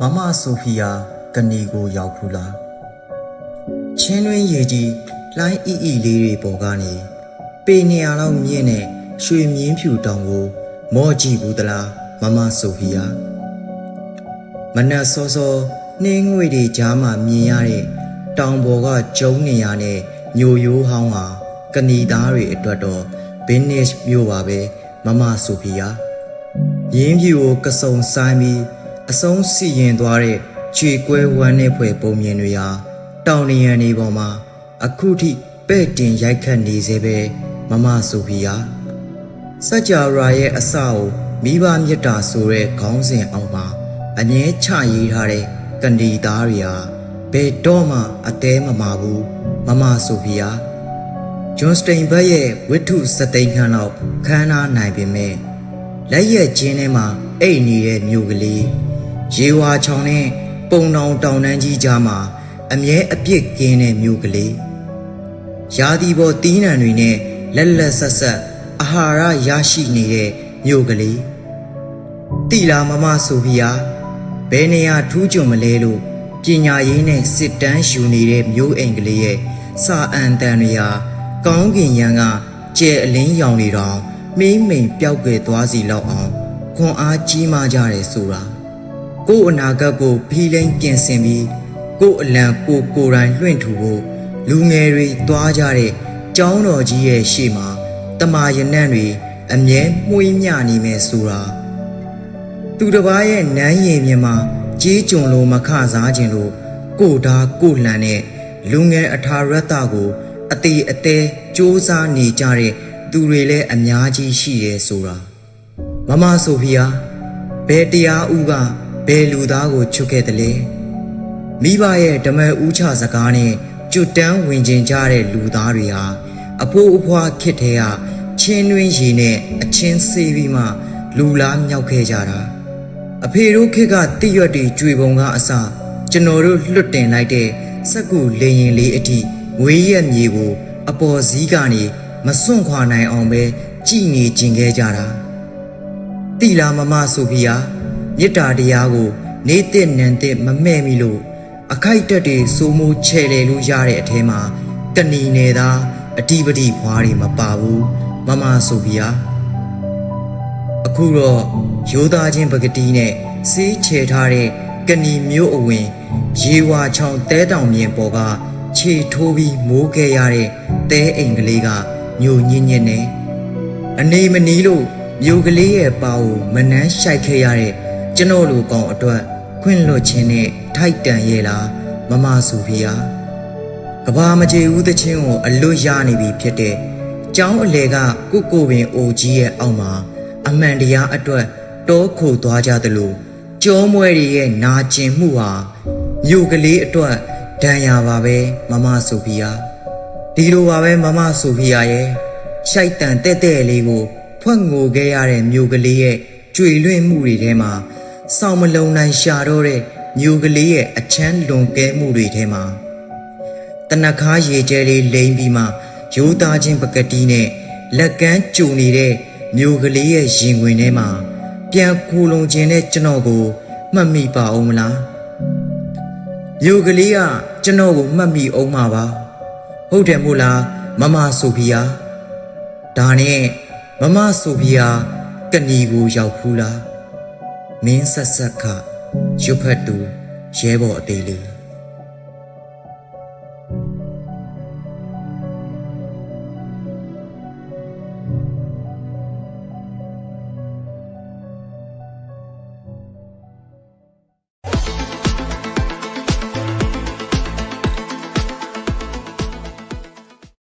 မမဆိုဖီယာကနီကိုရောက်ဖူးလားချင်းတွင်းရေကြီးလှိုင်းအီအီလေးတွေပေါ်ကနေပေနေရလောက်မြင့်တဲ့ရွှေမြင်းဖြူတောင်ကို မော့ကြည့်ဘူးသလားမမဆိုဖီယာမနက်စောစောနှင်းငွေတွေကြားမှာမြင်ရတဲ့တောင်ပေါ်ကကျုံနေရတဲ့ညိုရိုးဟောင်းဟာကနီသားတွေအတွက်တော့ business မျိုးပါပဲမမဆိုဖီယာရင်းဖြူကိုကစုံဆိုင်ပြီး အဆုံးစီရင်သွားတဲ့ခြေကွဲဝမ်းနဲ့ဖွဲ့ပုံမြင်တွေဟာတောင်နေရန်နေပေါ်မှာအခုထိပဲ့တင်ရိုက်ခတ်နေစေပဲမမဆိုဖီယာစัจ java ရဲ့အစကိုမိဘမြတ်တာဆိုတဲ့ခေါင်းစဉ်အောင်မှာအငဲချရေးထားတဲ့ကနေသားတွေဟာဘယ်တော့မှအသေးမမာဘူးမမဆိုဖီယာဂျွန်စတိန်ဘတ်ရဲ့ဝိထုစသိန်းခန်းလောက်ခန်းနာနိုင်ပေမဲ့လက်ရက်ကျင်းထဲမှာအိတ်နေတဲ့မြို့ကလေး ရေဝါချောင်နဲ့ပုံတောင်တောင်တန်းကြီးကြားမှာအမြဲအပြစ်ကင်းတဲ့မြို့ကလေးရာသီပေါ်တီးနှံတွေနဲ့လက်လက်ဆက်ဆက်အာဟာရရရှိနေတဲ့မြို့ကလေးတီလာမမဆိုဖီယာဘယ်နေရာထူးချွန်မလဲလို့ပညာရေးနဲ့စစ်တမ်းယူနေတဲ့မြို့အိမ်ကလေးရဲ့စာအန်တန်တွေဟာကောင်းကင်ရန်ကကျဲအလင်းရောင်နေတော့မင်းမိန်ပျောက်ကွယ်သွားစီလောက်အောင်ခွန်အားကြီးမားကြတယ်ဆိုတာ ကို့အနာဂတ်ကိုဖီးလိန်ပြင်ဆင်ပြီးကို့အလံကိုကိုယ်တိုင်လွှင့်ထူဖို့လူငယ်တွေသွားကြတဲ့ကျောင်းတော်ကြီးရဲ့ရှေ့မှာတမာရနံ့တွေအမြဲမှုှေးမြနေမယ်ဆိုတာသူတစ်ပါးရဲ့နန်းရည်မြင်မှာကြီးကြုံလို့မခစားခြင်းလို့ကိုဓာကိုလှန်တဲ့လူငယ်အထာရတ္တကိုအသေးအသေးစ조사နေကြတဲ့သူတွေလည်းအများကြီးရှိရဲဆိုတာမမဆိုဖီယာဘယ်တရားဥက ဘယ်လူသားကိုချွတ်ခဲ့တယ်လဲမိဘရဲ့ဓမဥချစကားနဲ့ကျွတ်တန်းဝင်ကျင်ကြတဲ့လူသားတွေဟာအဖိုးအဖွားခစ်တဲ့ကချင်းတွင်းရီနဲ့အချင်းဆေးပြီးမှလူလားမြောက်ခဲ့ကြတာအဖေတို့ခစ်ကတိရွက်တွေကြွေပုံကအစကျွန်တော်တို့လွတ်တင်လိုက်တဲ့စက်ကူလေရင်လေးအထိငွေရက်မြေကို အပေါ်စည်းကနေမစွန့်ခွာနိုင်အောင်ပဲကြည်နေကျင်ခဲ့ကြတာတိလာမမဆိုဖီယာ မေတ္တာတရားကို နေတဲ့နန်တဲ့မမဲ့မီလို့အခိုက်တက်တွေစိုးမိုးချဲလေလို့ရတဲ့အထဲမှာကဏီနယ်သားအဓိပတိဖွားတွေမပါဘူးမမဆိုဖီယာအခုတော့ရိုးသားချင်းပကတိနဲ့စေးချေထားတဲ့ကဏီမျိုးအဝင် ရေဝါချောင်းတဲတောင်မြင်ပေါ်ကခြေထိုးပြီးမိုးခဲ့ရတဲ့တဲအိမ်ကလေးကညိုညင်းညင်းနဲ့အနေမနီးလို့မြို့ကလေးရဲ့ပါကိုမနှမ်းရှိုက်ခဲ့ရတဲ့ ကျွန်တော်လူကောင်အတွက်ခွင့်လွတ်ခြင်းနဲ့ထိုက်တန်ရဲ့လားမမဆူဖီယာကဘာမကြေဦးသချင်းကိုအလွတ်ရနေပြီဖြစ်တဲ့ကျောင်းအလေကကုကိုပင်အိုကြီးရဲ့အောက်မှာအမှန်တရားအတွက်တောခိုသွားကြသလိုကြောမွဲတွေရဲ့နာကျင်မှုဟာမြို့ကလေးအတွက်ဒဏ်ရာပါပဲမမဆူဖီယာဒီလိုပါပဲမမဆူဖီယာရဲ့ရှိုက်တန်တဲ့တဲ့လေးကိုဖွက်ငိုခဲ့ရတဲ့မြို့ကလေးရဲ့ကြွေလွင့်မှုတွေထဲမှာ စောင့်မလုံးနိုင်ရှာတော့တဲ့မြို့ကလေးရဲ့အချမ်းလွန်ကဲမှုတွေထဲမှာတနခါရေကျဲလေးလိမ့်ပြီးမှရိုးသားချင်းပကတိနဲ့လက်ကမ်းကြုံနေတဲ့မြို့ကလေးရဲ့ရင်ခွင်ထဲမှာပြန်ခိုလုံခြင်းတဲ့ကျွန်တော်ကိုမှတ်မိပါအောင်မလားမြို့ကလေးကကျွန်တော်ကိုမှတ်မိအောင်မှာပါဟုတ်တယ်မို့လားမမဆိုဖီယာဒါနဲ့မမဆိုဖီယာကနီကိုရောက်ဖူးလား မင်းဆက်ဆက်ကရွတ်ဖတ်သူရဲဘော်အသေးလေး